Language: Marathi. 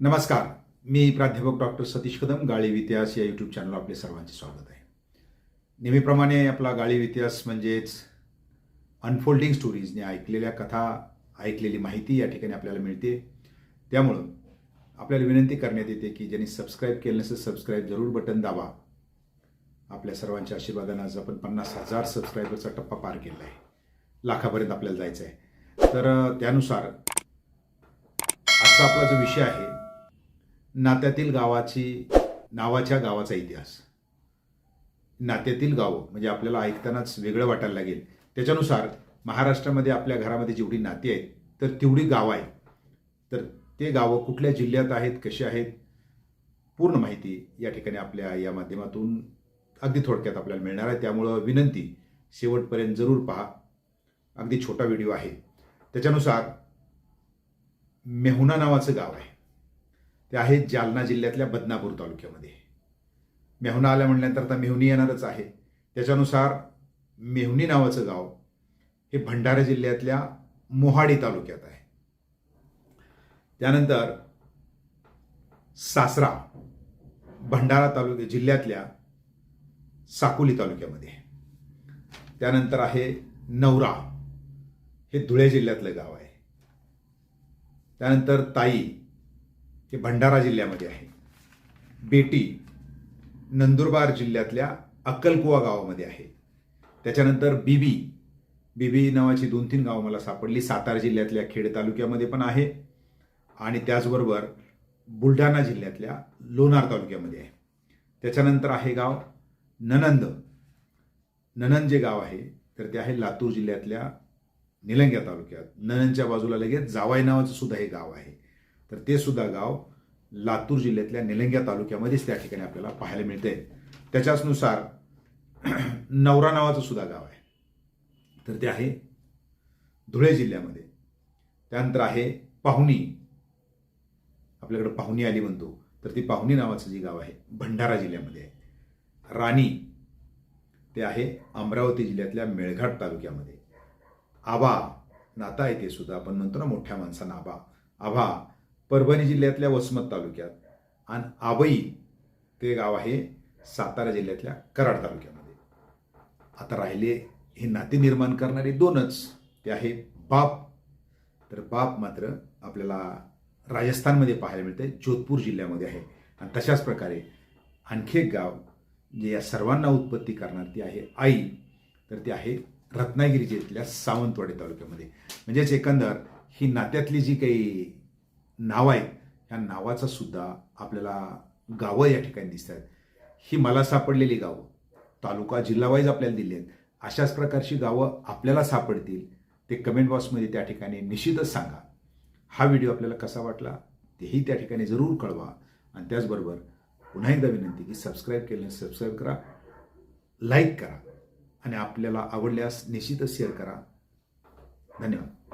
नमस्कार. मी प्राध्यापक डॉक्टर सतीश कदम गाळीव इतिहास या यूट्यूब चॅनलवर आपले सर्वांचे स्वागत आहे. नेहमीप्रमाणे आपला गाळीव इतिहास म्हणजेच अनफोल्डिंग स्टोरीजने ऐकलेल्या कथा ऐकलेली माहिती या ठिकाणी आपल्याला मिळते. त्यामुळं आपल्याला विनंती करण्यात येते की ज्यांनी सबस्क्राईब केलं नसेल सबस्क्राईब जरूर बटन दाबा. आपल्या सर्वांच्या आशीर्वादानं आज आपण पन्नास हजार सबस्क्रायबरचा टप्पा पार केला आहे. लाखापर्यंत आपल्याला जायचं आहे. तर त्यानुसार आजचा आपला जो विषय आहे नात्यातील गावाची नावाच्या गावाचा इतिहास. नात्यातील गावं म्हणजे आपल्याला ऐकतानाच वेगळं वाटायला लागेल. त्याच्यानुसार महाराष्ट्रामध्ये आपल्या घरामध्ये जेवढी नाती आहेत तर तेवढी गावं आहेत. तर ते गावं कुठल्या जिल्ह्यात आहेत कशी आहेत पूर्ण माहिती या ठिकाणी आपल्या या माध्यमातून अगदी थोडक्यात आपल्याला मिळणार आहे. त्यामुळं विनंती शेवटपर्यंत जरूर पहा. अगदी छोटा व्हिडिओ आहे. त्याच्यानुसार मेहुना नावाचं गाव आहे. ते आहे जालना जिल्ह्यातल्या बदनापूर तालुक्यामध्ये. मेहुणा आल्या म्हटल्यानंतर आता मेहुणी येणारच आहे. त्याच्यानुसार मेहुणी नावाचं गाव हे भंडारा जिल्ह्यातल्या मोहाडी तालुक्यात आहे. त्यानंतर सासरा भंडारा तालुक्या जिल्ह्यातल्या साकोली तालुक्यामध्ये. त्यानंतर आहे नवरा हे धुळे जिल्ह्यातलं गाव आहे. त्यानंतर ताई हे भंडारा जिल्ह्यामध्ये आहे. बेटी नंदुरबार जिल्ह्यातल्या अक्कलकुवा गावामध्ये आहे. त्याच्यानंतर बीबी बीबी नावाची दोन तीन गावं मला सापडली. सातारा जिल्ह्यातल्या खेड तालुक्यामध्ये पण आहे आणि त्याचबरोबर बुलढाणा जिल्ह्यातल्या लोणार तालुक्यामध्ये आहे. त्याच्यानंतर आहे गाव ननंद ननंद जे गाव आहे तर ते आहे लातूर जिल्ह्यातल्या निलंग्या तालुक्यात. ननंदच्या बाजूला लगेच जावाई नावाचं सुद्धा हे गाव आहे. तर ते सुद्धा गाव लातूर जिल्ह्यातल्या निलंग्या तालुक्यामध्येच त्या ठिकाणी आपल्याला पाहायला मिळते त्याच्याचनुसार नवरा नावाचं सुद्धा गाव आहे. तर ते आहे धुळे जिल्ह्यामध्ये. त्यानंतर आहे पाहुणी. आपल्याकडे पाहुणी आली म्हणतो. तर ती पाहुणी नावाचं जे गाव आहे भंडारा जिल्ह्यामध्ये आहे. राणी ते आहे अमरावती जिल्ह्यातल्या मेळघाट तालुक्यामध्ये. आबा नाता आहे ते सुद्धा. आपण म्हणतो ना मोठ्या माणसांना आबा. आभा परभणी जिल्ह्यातल्या वसमत तालुक्यात आणि आबई ते गाव आहे सातारा जिल्ह्यातल्या कराड तालुक्यामध्ये. आता राहिले हे नाते निर्माण करणारे दोनच. ते आहे बाप. तर बाप मात्र आपल्याला राजस्थानमध्ये पाहायला मिळते जोधपूर जिल्ह्यामध्ये आहे. आणि तशाच प्रकारे आणखी एक गाव जे या सर्वांना उत्पत्ती करणार ती आहे आई. तर ती आहे रत्नागिरी जिल्ह्यातल्या सावंतवाडी तालुक्यामध्ये. म्हणजेच एकंदर ही नात्यातली जी काही नावं आहेत ह्या नावाचा सुद्धा आपल्याला गावं या ठिकाणी दिसत आहेत. ही मला सापडलेली गावं. तालुका जिल्हावाईज आपल्याला दिली आहेत. अशाच प्रकारची गावं आपल्याला सापडतील ते कमेंट बॉक्समध्ये त्या ठिकाणी निश्चितच सांगा. हा व्हिडिओ आपल्याला कसा वाटला तेही त्या ठिकाणी जरूर कळवा. आणि त्याचबरोबर पुन्हा एकदा विनंती की सबस्क्राईब केलं सबस्क्राईब करा लाईक करा. आणि आपल्याला आवडल्यास निश्चितच शेअर करा. धन्यवाद.